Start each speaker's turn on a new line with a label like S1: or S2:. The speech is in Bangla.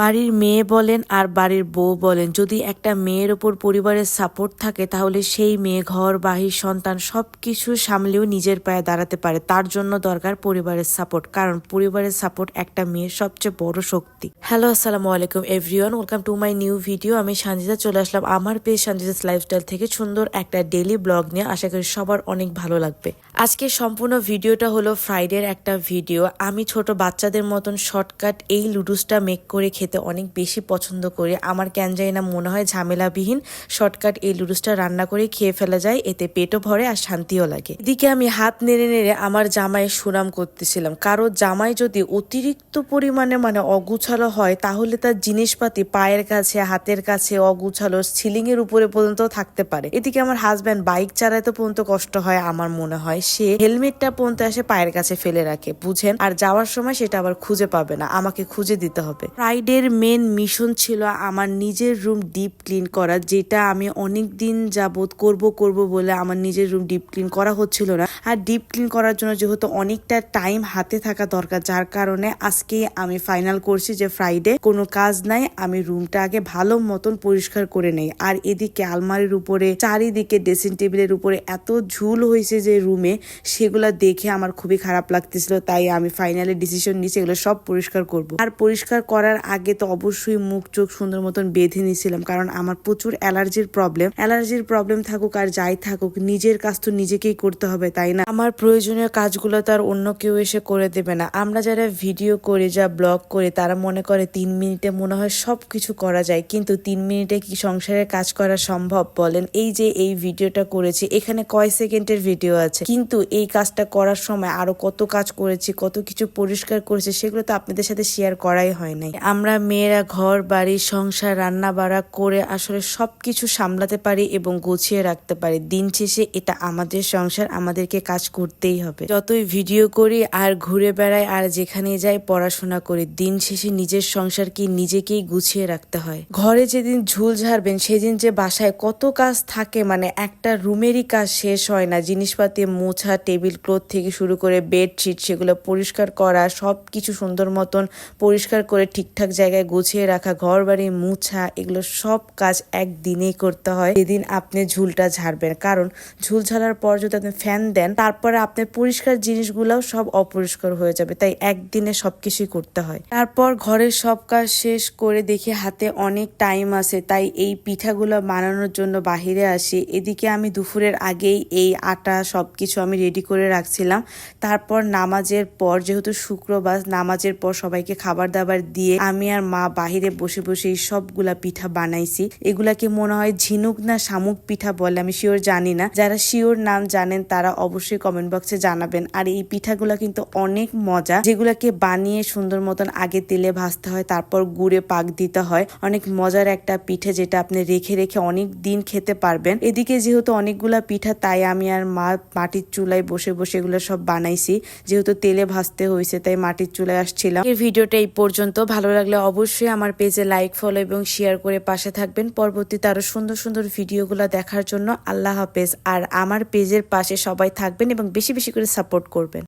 S1: বাড়ির মেয়ে বলেন আর বাড়ির বউ বলেন, যদি একটা মেয়ের ওপর পরিবারের সাপোর্ট থাকে, তাহলে সেই মেয়ে, ঘর বাহির সন্তান সব কিছু সামলেও নিজের পায়ে দাঁড়াতে পারে। তার জন্য দরকার পরিবারের সাপোর্ট কারণ পরিবারের সাপোর্ট একটা মেয়ের সবচেয়ে বড় শক্তি। হ্যালো আসসালামু আলাইকুম everyone welcome to my new video আমি সঞ্জিতা চলে আসলাম আমার পেজ সঞ্জিতাস লাইফস্টাইল থেকে সুন্দর একটা ডেলি ব্লগ নিয়ে। আশা করি সবার অনেক ভালো লাগবে। আজকে সম্পূর্ণ ভিডিওটা হলো ফ্রাইডের একটা ভিডিও আমি ছোট বাচ্চাদের মতন শর্টকাট এই লুডুসটা মেক করে খেতে অনেক বেশি পছন্দ করি। আমার কেন জানি না মনে হয় ঝামেলাবিহীন শর্টকাট এই লুডুসটা রান্না করে খেয়ে ফেলা যায়, এতে পেটও ভরে আর শান্তিও লাগে। এদিকে আমি হাত নেড়ে নেড়ে আমার জামাই সুনাম করতেছিলাম। কারও জামাই যদি অতিরিক্ত পরিমাণে মানে অগুছালো হয়, তাহলে তার জিনিসপাতি পায়ের কাছে, হাতের কাছে অগুছালো সিলিং এর উপরে পর্যন্ত থাকতে পারে। এদিকে আমার হাজব্যান্ড বাইক চালাতে পর্যন্ত কষ্ট হয় আমার মনে হয়। সে হেলমেটটা পর্যন্ত এসে পায়ের কাছে ফেলে রাখে, বুঝেন? আর যাওয়ার সময় সেটা আবার খুঁজে পাবে না, আমাকে খুঁজে দিতে হবে। ফ্রাইডের মেন মিশন ছিল আমার নিজের রুম ডিপ ক্লিন করা, যেটা আমি অনেক দিন যাবত করব করব বলে আমার নিজের রুম ডিপ ক্লিন করা হচ্ছিল না। আর ডিপ ক্লিন করার জন্য যেহেতু অনেকটা টাইম হাতে থাকা দরকার, যার কারণে আজকে আমি ফাইনাল করছি যে ফ্রাইডে কোনো কাজ নাই, আমি রুমটা আগে ভালো মতন পরিষ্কার করে নেই। আর এদিকে আলমারির উপরে, চারিদিকে ড্রেসিং টেবিলের উপরে এত ঝুল হয়েছে যে রুমে সেগুলা দেখে আমার খুবই খারাপ লাগতেছিল। তাই আমি ফাইনালি ডিসিশন নিয়েছি, এগুলো সব পরিষ্কার করব। আর পরিষ্কার করার আগে তো অবশ্যই মুখ, চোখ সুন্দর মতন বেঁধে নিয়েছিলাম কারণ আমার প্রচুর অ্যালার্জির প্রবলেম অ্যালার্জির প্রবলেম থাকুক আর যাই থাকুক, নিজের কাজ তো নিজেকেই করতে হবে, তাই না? আমার প্রয়োজনীয় কাজগুলো তো আর অন্য কেউ এসে করে দেবে না। আমরা যারা ভিডিও করে, যা ব্লগ করে, তারা মনে করে তিন মিনিটে মনে হয় সব কিছু করা যায়, কিন্তু তিন মিনিটে কি সংসারের কাজ করা সম্ভব বলেন? এই যে এই ভিডিওটা করেছি, এখানে কয় সেকেন্ডের ভিডিও আছে? কিন্তু এই কাজটা করার সময় আরও কত কাজ করেছি, কত কিছু পরিষ্কার করেছি, সেগুলো তো আপনাদের সাথে শেয়ার করাই হয় নাই। আমরা মেয়েরা ঘর, বাড়ি, সংসার রান্না বাড়া করে আসলে সবকিছু সামলাতে পারি এবং গুছিয়ে রাখতে পারি। দিন শেষে এটা আমাদের সংসার, আমাদেরকে কাজ করতেই হবে। যতই ভিডিও করি আর ঘুরে বেড়াই আর যেখানে যাই পড়াশোনা করি, দিন শেষে নিজের সংসারকে নিজেকেই গুছিয়ে রাখতে হয়। ঘরে যেদিন ঝুল ঝাড়বেন, সেদিন যে বাসায় কত কাজ থাকে মানে একটা রুমেরই কাজ শেষ হয় না। জিনিসপাতি মোছা, টেবিল, ক্লথ থেকে শুরু করে বেডশিট, সেগুলো পরিষ্কার করা সব কিছু সুন্দর মতন পরিষ্কার করে ঠিকঠাক জায়গায় গুছিয়ে রাখা ঘর বাড়ি মুছা, এগুলো সব কাজ একদিনেই করতে হয়। যেদিন আপনি ঝুলটা ঝাড়বেন। কারণ ঝুল ঝাড়ার পর যদি আপনি ফ্যান দেন, তারপরে আপনার পরিষ্কার জিনিসগুলোও সব অপরিষ্কার হয়ে যাবে। তাই একদিনে সবকিছুই করতে হয়। তারপর ঘরের সব কাজ শেষ করে দেখি হাতে অনেক টাইম আছে। তাই এই পিঠাগুলো বানানোর জন্য বাহিরে আসি। এদিকে আমি দুপুরের আগেই এই আটা সবকিছু আমি রেডি করে রাখছিলাম। তারপর নামাজের পর, যেহেতু শুক্রবার, নামাজের পর সবাইকে খাবার দাবার দিয়ে আমি আর মা বাহিরে বসে বসে এই সবগুলা পিঠা বানাইছি। এগুলাকে মনে হয় ঝিনুক না শামুক পিঠা বলে, আমি শিওর জানি না। যারা শিওর নাম জানেন তারা অবশ্যই কমেন্ট বক্সে জানাবেন। আর এই পিঠাগুলা কিন্তু অনেক মজা, যেগুলাকে বানিয়ে সুন্দর মতন আগে তেলে ভাজতে হয়, তারপর গুড়ে পাক দিতে হয়। অনেক মজার একটা পিঠে যেটা আপনি রেখে রেখে অনেক দিন খেতে পারবেন। এদিকে যেহেতু অনেকগুলা পিঠা, তাই আমি আর মা মাটির চুলায় বসে বসে এগুলো সব বানাইছি। যেহেতু তেলে ভাজতে হয়েছে তাই মাটির চুলায় আসছিলাম। এই ভিডিওটা এই পর্যন্ত। ভালো লাগলে অবশ্যই আমার পেজে লাইক ফলো এবং শেয়ার করে পাশে থাকবেন। পরবর্তীতে আরও সুন্দর সুন্দর ভিডিওগুলো দেখার জন্য আল্লাহ হাফেজ। আর আমার পেজের পাশে সবাই থাকবেন এবং বেশি বেশি করে সাপোর্ট করবেন।